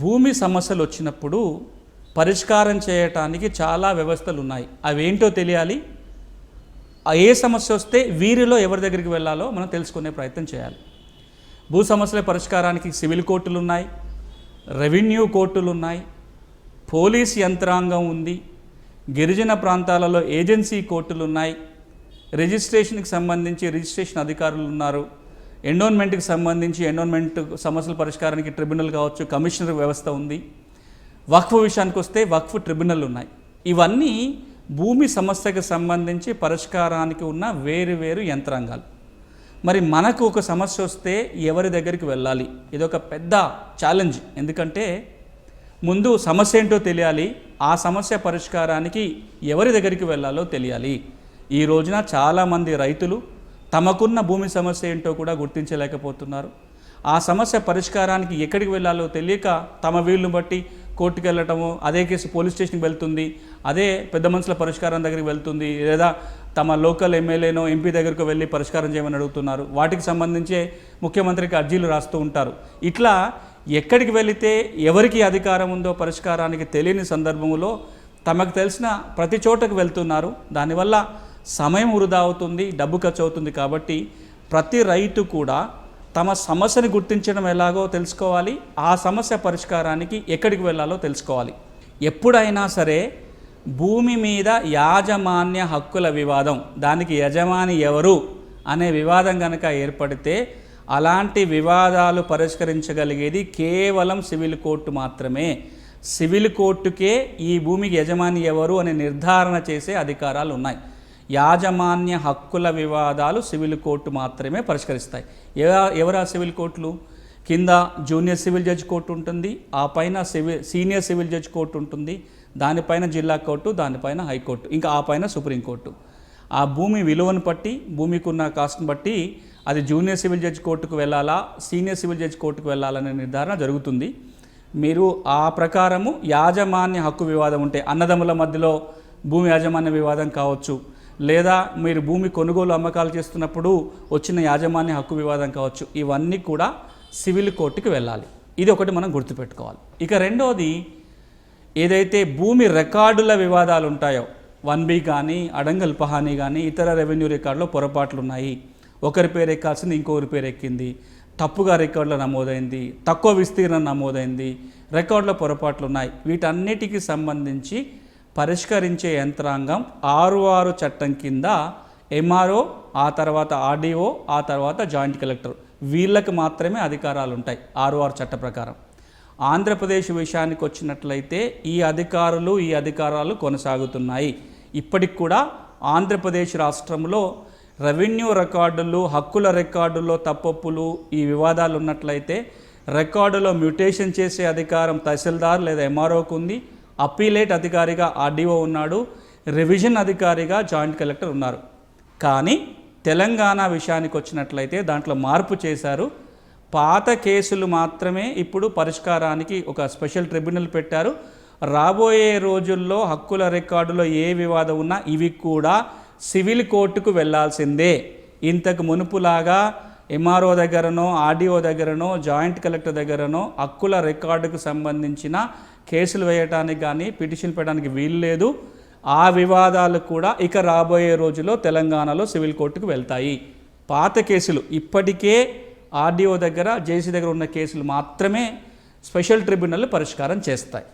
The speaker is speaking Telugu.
భూమి సమస్యలు వచ్చినప్పుడు పరిష్కారం చేయటానికి చాలా వ్యవస్థలు ఉన్నాయి అవేంటో తెలియాలి? ఆ ఏ సమస్య వస్తే వీరిలో ఎవరి దగ్గరికి వెళ్ళాలో మనం తెలుసుకునే ప్రయత్నం చేయాలి. భూ సమస్యల పరిష్కారానికి సివిల్ కోర్టులు ఉన్నాయి రెవెన్యూ కోర్టులు ఉన్నాయి పోలీస్ యంత్రాంగం ఉంది గిరిజన ప్రాంతాలలో ఏజెన్సీ కోర్టులు ఉన్నాయి రిజిస్ట్రేషన్కి సంబంధించి రిజిస్ట్రేషన్ అధికారులు ఉన్నారు ఎండోన్మెంట్కి సంబంధించి ఎండోన్మెంట్ సమస్యల పరిష్కారానికి ట్రిబ్యునల్ కావచ్చు కమిషనర్ వ్యవస్థ ఉంది. వక్ఫ్ విషయానికి వస్తే వక్ఫ్ ట్రిబ్యునల్ ఉన్నాయి. ఇవన్నీ భూమి సమస్యకు సంబంధించి పరిష్కారానికి ఉన్న వేరు వేరు యంత్రాంగాలు. మరి మనకు ఒక సమస్య వస్తే ఎవరి దగ్గరికి వెళ్ళాలి? ఇదొక పెద్ద ఛాలెంజ్ ఎందుకంటే ముందు సమస్య ఏంటో తెలియాలి ఆ సమస్య పరిష్కారానికి ఎవరి దగ్గరికి వెళ్ళాలో తెలియాలి. ఈ రోజున చాలామంది రైతులు తమకున్న భూమి సమస్య ఏంటో కూడా గుర్తించలేకపోతున్నారు. ఆ సమస్య పరిష్కారానికి ఎక్కడికి వెళ్ళాలో తెలియక తమ వీళ్ళను బట్టి కోర్టుకు వెళ్ళటము అదే కేసు పోలీస్ స్టేషన్కి వెళ్తుంది అదే పెద్ద మనుషుల పరిష్కారం దగ్గరికి వెళ్తుంది లేదా తమ లోకల్ ఎమ్మెల్యేనో ఎంపీ దగ్గరకు వెళ్ళి పరిష్కారం చేయమని అడుగుతున్నారు. వాటికి సంబంధించే ముఖ్యమంత్రికి అర్జీలు రాస్తూ ఉంటారు. ఇట్లా ఎక్కడికి వెళితే ఎవరికి అధికారం ఉందో పరిష్కారానికి తెలియని సందర్భంలో తమకు తెలిసిన ప్రతి చోటకు వెళ్తున్నారు. దానివల్ల సమయం వృధా అవుతుంది డబ్బు ఖర్చు అవుతుంది కాబట్టి ప్రతి రైతు కూడా తమ సమస్యను గుర్తించడం ఎలాగో తెలుసుకోవాలి ఆ సమస్య పరిష్కారానికి ఎక్కడికి వెళ్ళాలో తెలుసుకోవాలి. ఎప్పుడైనా సరే భూమి మీద యాజమాన్య హక్కుల వివాదం దానికి యజమాని ఎవరు అనే వివాదం కనుక ఏర్పడితే అలాంటి వివాదాలు పరిష్కరించగలిగేది కేవలం సివిల్ కోర్టు మాత్రమే. సివిల్ కోర్టుకే ఈ భూమికి యజమాని ఎవరు అని నిర్ధారణ చేసే అధికారాలు ఉన్నాయి యాజమాన్య హక్కుల వివాదాలు సివిల్ కోర్టు మాత్రమే పరిష్కరిస్తాయి. ఎవ- ఎవరా సివిల్ కోర్టులు? కింద జూనియర్ సివిల్ జడ్జ్ కోర్టు ఉంటుంది ఆ పైన civil senior civil judge court ఉంటుంది దానిపైన జిల్లా కోర్టు దానిపైన హైకోర్టు ఇంకా ఆ పైన సుప్రీంకోర్టు ఆ భూమి విలువను బట్టి భూమికి ఉన్న కాస్ట్ని బట్టి అది జూనియర్ సివిల్ జడ్జ్ కోర్టుకు వెళ్ళాలా సీనియర్ సివిల్ జడ్జ్ కోర్టుకు వెళ్ళాలనే నిర్ధారణ జరుగుతుంది. మీరు ఆ ప్రకారము యాజమాన్య హక్కు వివాదం ఉంటే అన్నదమ్ముల మధ్యలో భూమి యాజమాన్య వివాదం కావచ్చు లేదా మీరు భూమి కొనుగోలు అమ్మకాలు చేస్తున్నప్పుడు వచ్చిన యాజమాన్య హక్కు వివాదం కావచ్చు. ఇవన్నీ కూడా సివిల్ కోర్టుకి వెళ్ళాలి. ఇది ఒకటి మనం గుర్తుపెట్టుకోవాలి. ఇక రెండోది ఏదైతే భూమి రికార్డుల వివాదాలు ఉంటాయో వన్ బి కానీ అడంగల్ పహానీ కానీ ఇతర రెవెన్యూ రికార్డులో పొరపాట్లు ఉన్నాయి ఒకరి పేరు ఎక్కాల్సింది ఇంకొకరి పేరు ఎక్కింది. తప్పుగా రికార్డులో నమోదైంది తక్కువ విస్తీర్ణం నమోదైంది రికార్డులో పొరపాట్లు ఉన్నాయి వీటన్నిటికీ సంబంధించి పరిష్కరించే యంత్రాంగం ఆరు ఆరు చట్టం కింద ఎంఆర్ఓ ఆ తర్వాత ఆర్డీఓ ఆ తర్వాత జాయింట్ కలెక్టర్. వీళ్ళకి మాత్రమే అధికారాలు ఉంటాయి ఆరు ఆరు చట్ట ప్రకారం. ఆంధ్రప్రదేశ్ విషయానికి వచ్చినట్లయితే ఈ అధికారులు ఈ అధికారాలు కొనసాగుతున్నాయి. ఇప్పటికి కూడా ఆంధ్రప్రదేశ్ రాష్ట్రంలో రెవెన్యూ రికార్డులు హక్కుల రికార్డుల్లో తప్పప్పులు ఈ వివాదాలు ఉన్నట్లయితే రికార్డులో మ్యూటేషన్ చేసే అధికారం తహసీల్దార్ లేదా ఎంఆర్ఓకు ఉంది. అప్పీలేట్ అధికారిగా ఆర్డీఓ ఉన్నాడు రివిజన్ అధికారిగా జాయింట్ కలెక్టర్ ఉన్నారు. కానీ తెలంగాణ విషయానికి వచ్చినట్లయితే దాంట్లో మార్పు చేశారు. పాత కేసులు మాత్రమే ఇప్పుడు పరిష్కారానికి ఒక స్పెషల్ ట్రిబ్యునల్ పెట్టారు. రాబోయే రోజుల్లో హక్కుల రికార్డులో ఏ వివాదం ఉన్నా ఇవి కూడా సివిల్ కోర్టుకు వెళ్ళాల్సిందే ఇంతకు మునుపులాగా ఎంఆర్ఓ దగ్గరనో ఆర్డీఓ దగ్గరనో జాయింట్ కలెక్టర్ దగ్గరనో హక్కుల రికార్డుకు సంబంధించిన కేసులు వేయటానికి కానీ పిటిషన్ పెట్టడానికి వీలు లేదు. ఆ వివాదాలు కూడా ఇక రాబోయే రోజుల్లో తెలంగాణలో సివిల్ కోర్టుకు వెళ్తాయి. పాత కేసులు ఇప్పటికే ఆర్డీఓ దగ్గర జేసీ దగ్గర ఉన్న కేసులు మాత్రమే స్పెషల్ ట్రిబ్యునల్ పరిష్కారం చేస్తాయి.